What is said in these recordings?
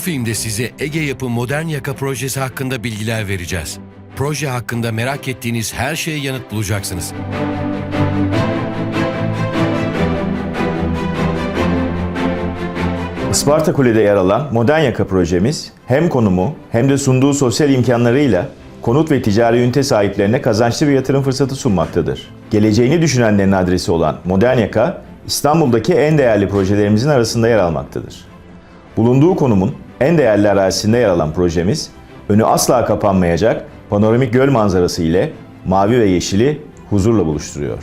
filmde size Ege Yapı Modern Yaka projesi hakkında bilgiler vereceğiz. Proje hakkında merak ettiğiniz her şeye yanıt bulacaksınız. Isparta Kule'de yer alan Modern Yaka projemiz hem konumu hem de sunduğu sosyal imkanlarıyla konut ve ticari ünite sahiplerine kazançlı bir yatırım fırsatı sunmaktadır. Geleceğini düşünenlerin adresi olan Modern Yaka, İstanbul'daki en değerli projelerimizin arasında yer almaktadır. Bulunduğu konumun en değerli arazisinde yer alan projemiz, önü asla kapanmayacak panoramik göl manzarası ile mavi ve yeşili huzurla buluşturuyor.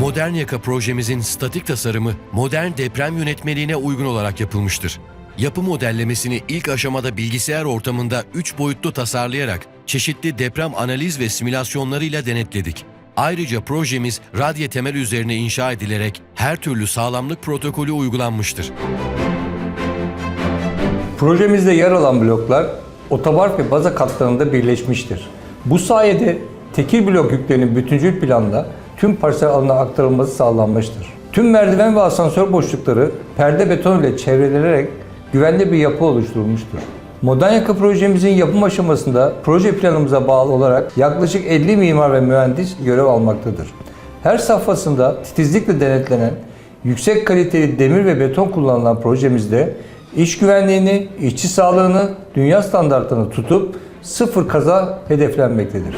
Modern Yaka projemizin statik tasarımı modern deprem yönetmeliğine uygun olarak yapılmıştır. Yapı modellemesini ilk aşamada bilgisayar ortamında 3 boyutlu tasarlayarak çeşitli deprem analiz ve simülasyonlarıyla denetledik. Ayrıca projemiz radye temel üzerine inşa edilerek her türlü sağlamlık protokolü uygulanmıştır. Projemizde yer alan bloklar otobar ve baza katlarında birleşmiştir. Bu sayede tekil blok yüklerinin bütüncül planda tüm parsel alanına aktarılması sağlanmıştır. Tüm merdiven ve asansör boşlukları perde beton ile çevrelenerek güvenli bir yapı oluşturulmuştur. Modern Yaka projemizin yapım aşamasında proje planımıza bağlı olarak yaklaşık 50 mimar ve mühendis görev almaktadır. Her safhasında titizlikle denetlenen yüksek kaliteli demir ve beton kullanılan projemizde iş güvenliğini, işçi sağlığını, dünya standartlarını tutup sıfır kaza hedeflenmektedir.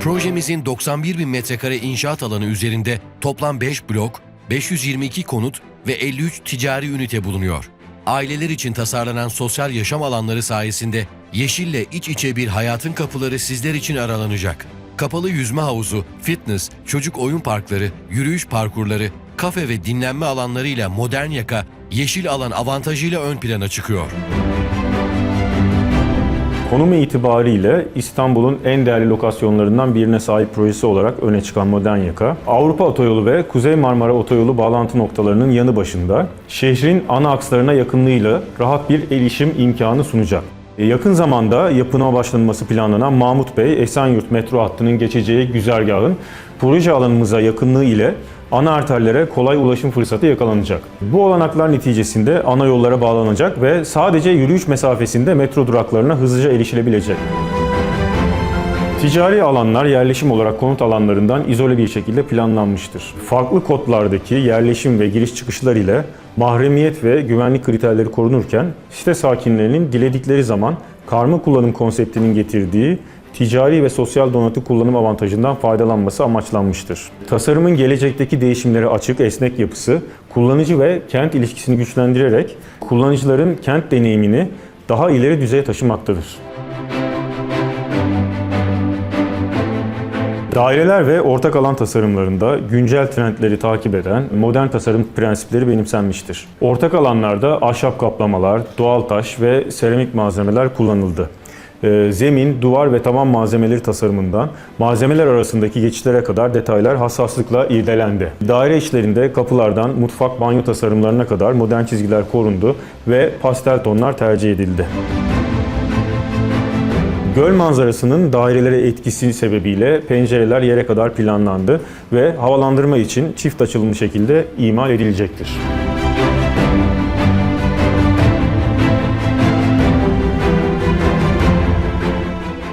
Projemizin 91 bin metrekare inşaat alanı üzerinde toplam 5 blok, 522 konut ve 53 ticari ünite bulunuyor. Aileler için tasarlanan sosyal yaşam alanları sayesinde yeşille iç içe bir hayatın kapıları sizler için aralanacak. Kapalı yüzme havuzu, fitness, çocuk oyun parkları, yürüyüş parkurları, kafe ve dinlenme alanlarıyla modern yaka, yeşil alan avantajıyla ön plana çıkıyor. Konumu itibariyle İstanbul'un en değerli lokasyonlarından birine sahip projesi olarak öne çıkan Modern Yaka, Avrupa Otoyolu ve Kuzey Marmara Otoyolu bağlantı noktalarının yanı başında şehrin ana akslarına yakınlığıyla rahat bir erişim imkanı sunacak. E, Yakın zamanda yapına başlanması planlanan Mahmut Bey Esenyurt metro hattının geçeceği güzergahın proje alanımıza yakınlığı ile ana arterlere kolay ulaşım fırsatı yakalanacak. Bu olanaklar neticesinde ana yollara bağlanacak ve sadece yürüyüş mesafesinde metro duraklarına hızlıca erişilebilecek. Ticari alanlar yerleşim olarak konut alanlarından izole bir şekilde planlanmıştır. Farklı kodlardaki yerleşim ve giriş çıkışlar ile mahremiyet ve güvenlik kriterleri korunurken site sakinlerinin diledikleri zaman karma kullanım konseptinin getirdiği ticari ve sosyal donatı kullanım avantajından faydalanması amaçlanmıştır. Tasarımın gelecekteki değişimlere açık, esnek yapısı, kullanıcı ve kent ilişkisini güçlendirerek kullanıcıların kent deneyimini daha ileri düzeye taşımaktadır. Daireler ve ortak alan tasarımlarında güncel trendleri takip eden modern tasarım prensipleri benimsenmiştir. Ortak alanlarda ahşap kaplamalar, doğal taş ve seramik malzemeler kullanıldı. Ee, Zemin, duvar ve tavan malzemeleri tasarımından malzemeler arasındaki geçişlere kadar detaylar hassaslıkla irdelendi. Daire içlerinde kapılardan mutfak, banyo tasarımlarına kadar modern çizgiler korundu ve pastel tonlar tercih edildi. Göl manzarasının dairelere etkisi sebebiyle pencereler yere kadar planlandı ve havalandırma için çift açılımlı şekilde imal edilecektir.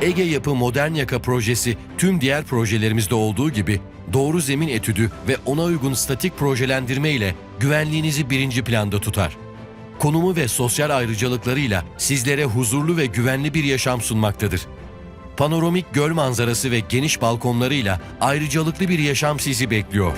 Ege Yapı Modern Yaka projesi tüm diğer projelerimizde olduğu gibi doğru zemin etüdü ve ona uygun statik projelendirme ile güvenliğinizi birinci planda tutar. Konumu ve sosyal ayrıcalıklarıyla sizlere huzurlu ve güvenli bir yaşam sunmaktadır. Panoramik göl manzarası ve geniş balkonlarıyla ayrıcalıklı bir yaşam sizi bekliyor.